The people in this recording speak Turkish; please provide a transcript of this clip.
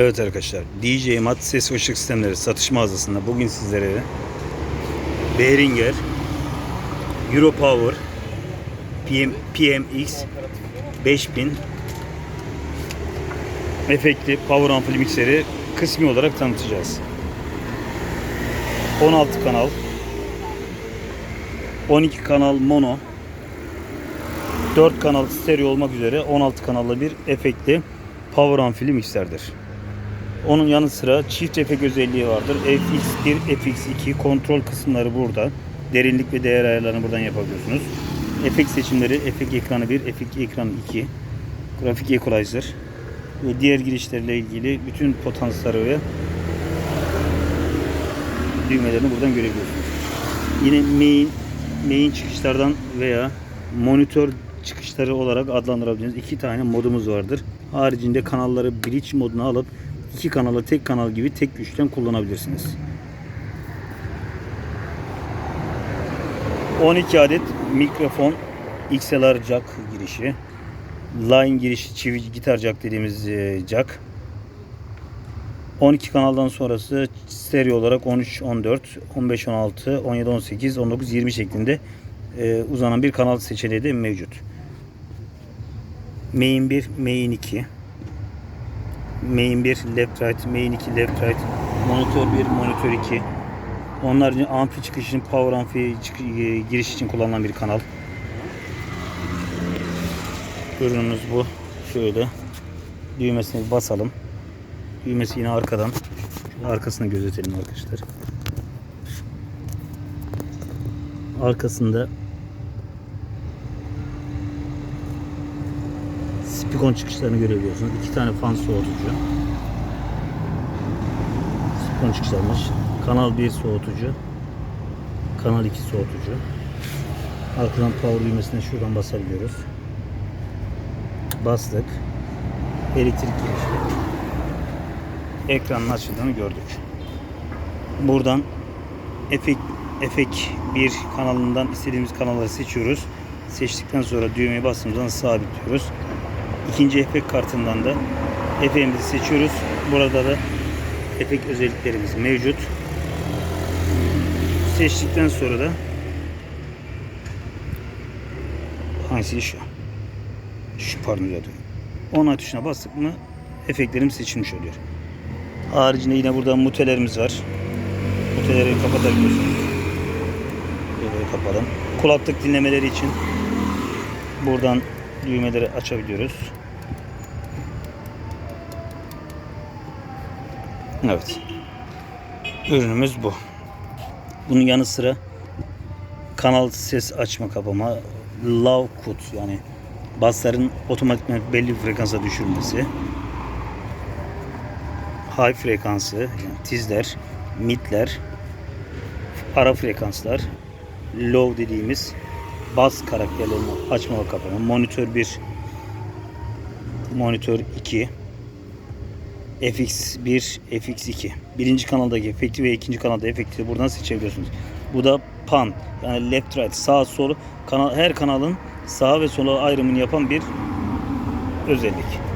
Evet arkadaşlar, DJ Mat Ses Işık Sistemleri satış mağazasında bugün sizlere Behringer, Europower, PM, PMX 5000 efektli power ampli mikseri kısmi olarak tanıtacağız. 16 kanal, 12 kanal mono, 4 kanal stereo olmak üzere 16 kanallı bir efektli power amfili mikserdir. Onun yanı sıra çift efekt özelliği vardır. FX1, FX2 kontrol kısımları burada. Derinlik ve değer ayarlarını buradan yapabiliyorsunuz. Efekt seçimleri efekt ekranı 1, efekt ekranı 2. Grafik equalizer ve diğer girişlerle ilgili bütün potansları ve düğmelerini buradan görebiliyorsunuz. Yine main main çıkışlardan veya monitör çıkışları olarak adlandırabileceğiniz iki tane modumuz vardır. Haricinde kanalları bridge moduna alıp iki kanalı tek kanal gibi tek güçten kullanabilirsiniz. 12 adet mikrofon XLR jack girişi. Line girişi çivi gitar jack dediğimiz e, jack. 12 kanaldan sonrası stereo olarak 13, 14, 15, 16, 17, 18, 19, 20 şeklinde e, uzanan bir kanal seçeneği de mevcut. Main 1, Main 2. Main 1 left right, main 2 left right, monitör 1, monitör 2. Onun haricinde amfi çıkış için, power amfi e, giriş için kullanılan bir kanal. Ürünümüz bu. Şöyle düğmesine bir basalım. Düğmesi yine arkadan. Şöyle arkasını gözetelim arkadaşlar. Arkasında spikon çıkışlarını görebiliyorsunuz. İki tane fan soğutucu. Spikon çıkışlarmış. Kanal 1 soğutucu. Kanal 2 soğutucu. Arkadan power düğmesine şuradan basabiliyoruz. Bastık. Elektrik girişi. Ekranın açıldığını gördük. Buradan efekt efekt bir kanalından istediğimiz kanalları seçiyoruz. Seçtikten sonra düğmeye bastığımızda sabitliyoruz. İkinci efekt kartından da efektimizi seçiyoruz. Burada da efekt özelliklerimiz mevcut. Seçtikten sonra da hangisi şu? Şu pardon ya Onay tuşuna bastık mı efektlerimiz seçilmiş oluyor. Haricinde yine burada mutelerimiz var. Muteleri kapatabiliyorsunuz. Böyle kapatalım. Kulaklık dinlemeleri için buradan düğmeleri açabiliyoruz. Evet. Ürünümüz bu. Bunun yanı sıra kanal ses açma kapama, low cut yani basların otomatikman belli bir frekansa düşürmesi, high frekansı, yani tizler, midler, ara frekanslar, low dediğimiz bas karakterlerini açma ve kapama, monitör 1, monitör 2, FX1, FX2. Birinci kanaldaki efekti ve ikinci kanalda efekti buradan seçebiliyorsunuz. Bu da pan yani left right sağ sol kanal her kanalın sağ ve sola ayrımını yapan bir özellik.